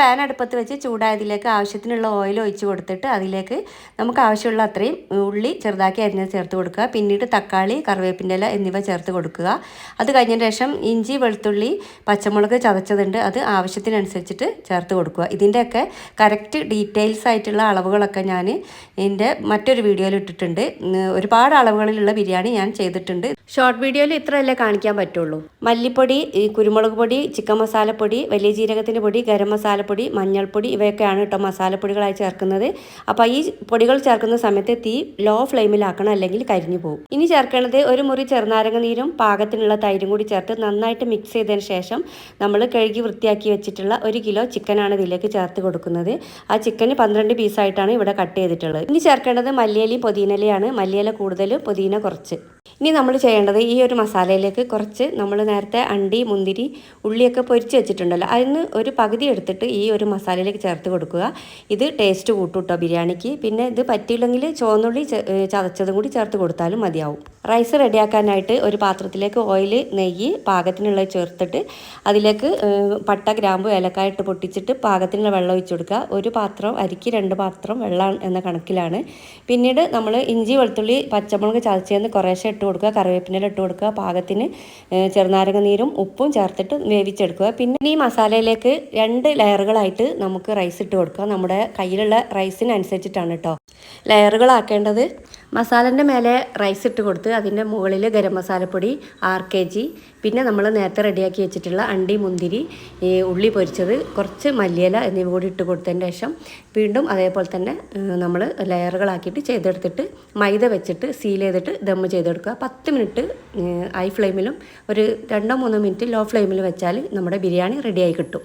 Pan അടുപ്പത്ത് വെച്ച് ചൂടായതിലേക്ക് ആവശ്യത്തിനുള്ള ഓയിൽ ഒഴിച്ച് കൊടുത്തിട്ട് അതിലേക്ക് നമുക്ക് ആവശ്യമുള്ള അത്രയും ഉള്ളി ചെറുതാക്കി അരിഞ്ഞത് ചേർത്ത് കൊടുക്കുക. പിന്നീട് തക്കാളി കറിവേപ്പിന്റെ ഇല എന്നിവ ചേർത്ത് കൊടുക്കുക. അത് കഴിഞ്ഞതിന് ശേഷം ഇഞ്ചി വെളുത്തുള്ളി പച്ചമുളക് ചതച്ചതുണ്ട്. അത് ആവശ്യത്തിനനുസരിച്ചിട്ട് ചേർത്ത് കൊടുക്കുക. ഇതിന്റെയൊക്കെ കറക്റ്റ് ഡീറ്റെയിൽസ് ആയിട്ടുള്ള അളവുകളൊക്കെ ഞാൻ എന്റെ മറ്റൊരു വീഡിയോയിൽ ഇട്ടിട്ടുണ്ട്. ഒരുപാട് അളവുകളിലുള്ള ബിരിയാണി ഞാൻ ചെയ്തിട്ടുണ്ട്. ഷോർട്ട് വീഡിയോയിൽ ഇത്രയല്ലേ കാണിക്കാൻ പറ്റുള്ളൂ. മല്ലിപ്പൊടി കുരുമുളക് പൊടി ചിക്കൻ മസാലപ്പൊടി വലിയ ജീരകത്തിന്റെ പൊടി ഗരം മസാലപ്പൊടി മഞ്ഞൾപ്പൊടി ഇവയൊക്കെയാണ് കേട്ടോ മസാലപ്പൊടികളായി ചേർക്കുന്നത്. അപ്പോൾ ഈ പൊടികൾ ചേർക്കുന്ന സമയത്ത് തീ ലോ ഫ്ലെയിമിലാക്കണം അല്ലെങ്കിൽ കരിഞ്ഞു പോകും. ഇനി ചേർക്കേണ്ടത് ഒരു മുറി ചെറുനാരങ്ങ നീരും പാകത്തിനുള്ള തൈരും കൂടി ചേർത്ത് നന്നായിട്ട് മിക്സ് ചെയ്തതിന് ശേഷം നമ്മൾ കഴുകി വൃത്തിയാക്കി വെച്ചിട്ടുള്ള ഒരു കിലോ ചിക്കനാണ് ഇതിലേക്ക് ചേർത്ത് കൊടുക്കുന്നത്. ആ ചിക്കന് പന്ത്രണ്ട് പീസായിട്ടാണ് ഇവിടെ കട്ട് ചെയ്തിട്ടുള്ളത്. ഇനി ചേർക്കേണ്ടത് മല്ലിയലയും പൊതീനലയാണ് മല്ലിയില കൂടുതൽ പുതിന കുറച്ച്. ഇനി നമ്മൾ ചെയ്യേണ്ടത് ഈ ഒരു മസാലയിലേക്ക് കുറച്ച് നമ്മൾ നേരത്തെ അണ്ടി മുന്തിരി ഉള്ളിയൊക്കെ പൊരിച്ച് വെച്ചിട്ടുണ്ടല്ലോ. അതിന് ഒരു പകുതി എടുത്തിട്ട് ഈ ഒരു മസാലയിലേക്ക് ചേർത്ത് കൊടുക്കുക. ഇത് ടേസ്റ്റ് കൂട്ടും കേട്ടോ ബിരിയാണിക്ക്. പിന്നെ ഇത് പറ്റിയില്ലെങ്കിൽ ചുവന്നുള്ളി ചതച്ചതും കൂടി ചേർത്ത് കൊടുത്താലും മതിയാവും. റൈസ് റെഡിയാക്കാനായിട്ട് ഒരു പാത്രത്തിലേക്ക് ഓയിൽ നെയ്യ് പാകത്തിനുള്ള ചേർത്തിട്ട് അതിലേക്ക് പട്ട ഗ്രാമ്പു ഏലക്കായ ഇട്ട് പൊട്ടിച്ചിട്ട് പാകത്തിനുള്ള വെള്ളം ഒഴിച്ചു കൊടുക്കുക. ഒരു പാത്രം അരിക്ക് രണ്ട് പാത്രം വെള്ളം എന്ന കണക്കിലാണ്. പിന്നീട് നമ്മൾ ഇഞ്ചി വെളുത്തുള്ളി പച്ചമുളക് ചതച്ചേന്ന് കുറേശ്ശെ ഇട്ട് കൊടുക്കുക കറിവേപ്പിന്റെ ഇട്ട് കൊടുക്കുക പാകത്തിന് ചെറുനാരങ്ങ നീരും ഉപ്പും ചേർത്തിട്ട് വേവിച്ചെടുക്കുക. പിന്നെ ഈ മസാലയിലേക്ക് രണ്ട് ലെയറുകളായിട്ട് നമുക്ക് റൈസ് ഇട്ട് കൊടുക്കുക. നമ്മുടെ കയ്യിലുള്ള റൈസിനനുസരിച്ചിട്ടാണ് കേട്ടോ ലെയറുകളാക്കേണ്ടത് മസാലന്റെ മേലെ റൈസ് ഇട്ട് കൊടുത്ത് അതിന്റെ മുകളിൽ ഗരം മസാലപ്പൊടി ആറ് കെ ജി പിന്നെ നമ്മൾ നേരത്തെ റെഡിയാക്കി വെച്ചിട്ടുള്ള അണ്ടി മുന്തിരി ഉള്ളി പൊരിച്ചത് കുറച്ച് മല്ലിയില എന്നിവ കൂടി ഇട്ട് കൊടുത്തതിന് ശേഷം വീണ്ടും അതേപോലെ തന്നെ നമ്മൾ ലെയറുകളാക്കിയിട്ട് ചെയ്തെടുത്തിട്ട് മൈദ വെച്ചിട്ട് സീൽ ചെയ്തിട്ട് ദമ്മ് ചെയ്തെടുക്കുക. പത്ത് മിനിറ്റ് ഹൈ ഫ്ലെയിമിലും ഒരു രണ്ടോ മൂന്നോ മിനിറ്റ് ലോ ഫ്ലെയിമിൽ വെച്ചാൽ നമ്മുടെ ബിരിയാണി റെഡിയായി കിട്ടും.